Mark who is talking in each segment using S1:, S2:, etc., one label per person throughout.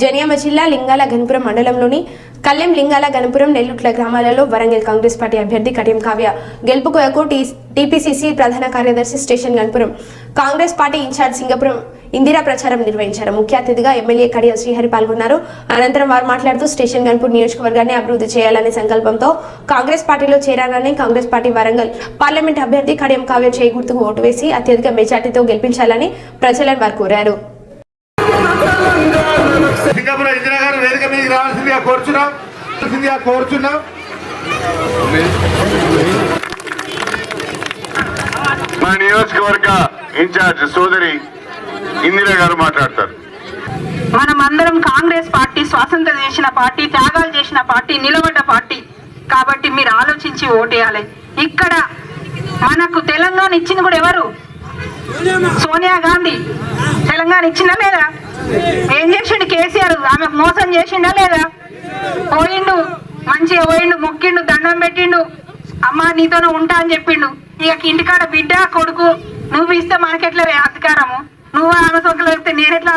S1: జనియామ జిల్లా లింగాల గణపురం మండలంలోని కల్లెం లింగాల గణపురం నెల్లుట్ల గ్రామాలలో వరంగల్ కాంగ్రెస్ పార్టీ అభ్యర్థి కడియం కావ్య. గెలుపు కొరకు టీపీసీసీ ప్రధాన కార్యదర్శి station Ganapuram Congress party in charge Singapuram Indira ప్రచారం నిర్వహించారు. ముఖ్య అతిథిగా ఎమ్మెల్యే కడియ శ్రీహరి పాల్గొన్నారు. అనంతరం వారు మాట్లాడుతూ స్టేషన్ గన్పూర్ నియోజకవర్గాన్ని అభివృద్ధి చేయాలనే సంకల్పంతో కాంగ్రెస్ పార్టీలో చేరానని కాంగ్రెస్ పార్టీ వరంగల్ పార్లమెంట్ అభ్యర్థి కడియం కావ్య చేకూర్తుకు ఓటు వేసి అత్యధిక మెజార్టీతో గెలిపించాలని ప్రజలను వారు కోరారు.
S2: సింగపురం ఇందిరా గారు వేదిక మీదకి రావాల్సిందిగా కోరుచున్నాం. రావాల్సిందిగా కోరుచున్నాం.
S3: మా నియోజకవర్గ ఇన్ఛార్జ్ సోదరి ఇందిరా గారు మాట్లాడతారు.
S4: మనం అందరం కాంగ్రెస్ పార్టీ స్వాతంత్రం చేసిన పార్టీ త్యాగాలు చేసిన పార్టీ నిలబడ్డ పార్టీ. కాబట్టి మీరు ఆలోచించి ఓటేయాలి. ఇక్కడ మనకు తెలంగాణ ఇచ్చింది కూడా ఎవరు? సోనియా గాంధీ. తెలంగాణ ఇచ్చిందా లేదా? ఏం చేసిండు కేసీఆర్? ఆమె మోసం చేసిండా లేదా? పోయిండు మంచిగా పోయిండు మొక్కిండు దండం పెట్టిండు. అమ్మ నీతోనే ఉంటా అని చెప్పిండు. ఇక ఇంటికాడ బిడ్డ కొడుకు నువ్వు ఇస్తే మనకెట్లా అధికారము? నువ్వు ఆమె సొంతలు వెళ్తే నేనెట్లా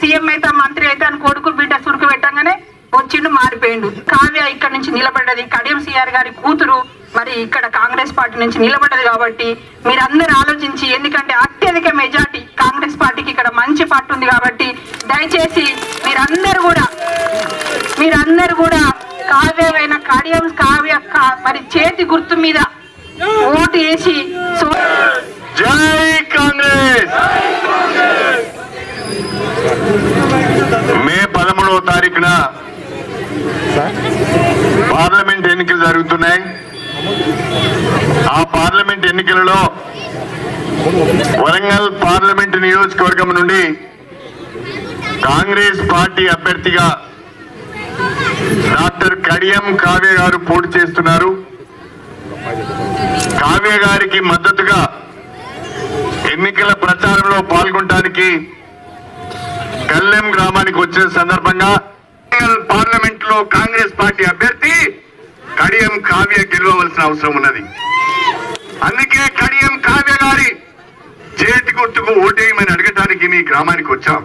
S4: సీఎం అయితే మంత్రి అయితే అని కొడుకు బిడ్డ సురుకు పెట్టంగానే వచ్చిండు మారిపోయిండు. కావ్య ఇక్కడ నుంచి నిలబడ్డది. కడియం సిఆర్ గారి కూతురు మరి ఇక్కడ కాంగ్రెస్ పార్టీ నుంచి నిలబడ్డది కాబట్టి మీరందరూ ఆలోచించి ఎందుకంటే అత్యధిక మెజార్టీ కాంగ్రెస్ పార్టీకి ఇక్కడ మంచి పట్టు ఉంది కాబట్టి దయచేసి మీరందరూ కూడా మీరందరూ కూడా కావ్యమైన కడియం కావ్య మరి చేతి గుర్తు మీద ఓటు వేసి సో
S3: జై కాంగ్రెస్! మే పదమూడవ తారీఖున పార్లమెంట్ ఎన్నికలు జరుగుతున్నాయి. ఆ పార్లమెంట్ ఎన్నికలలో వరంగల్ పార్లమెంట్ నియోజకవర్గం నుండి కాంగ్రెస్ పార్టీ అభ్యర్థిగా డాక్టర్ కడియం కావ్య గారు పోటీ చేస్తున్నారు. కావ్య గారికి మద్దతుగా ఎన్నికల ప్రచారంలో పాల్గొనడానికి కల్లెం గ్రామానికి వచ్చిన సందర్భంగా పార్లమెంట్లో కాంగ్రెస్ పార్టీ అభ్యర్థి కడియం కావ్య గెలవలసిన అవసరం ఉన్నది. అందుకే కడియం కావ్య గారి చేతి గుర్తుకు ఓటేయమని అడగటానికి మీ గ్రామానికి వచ్చాం.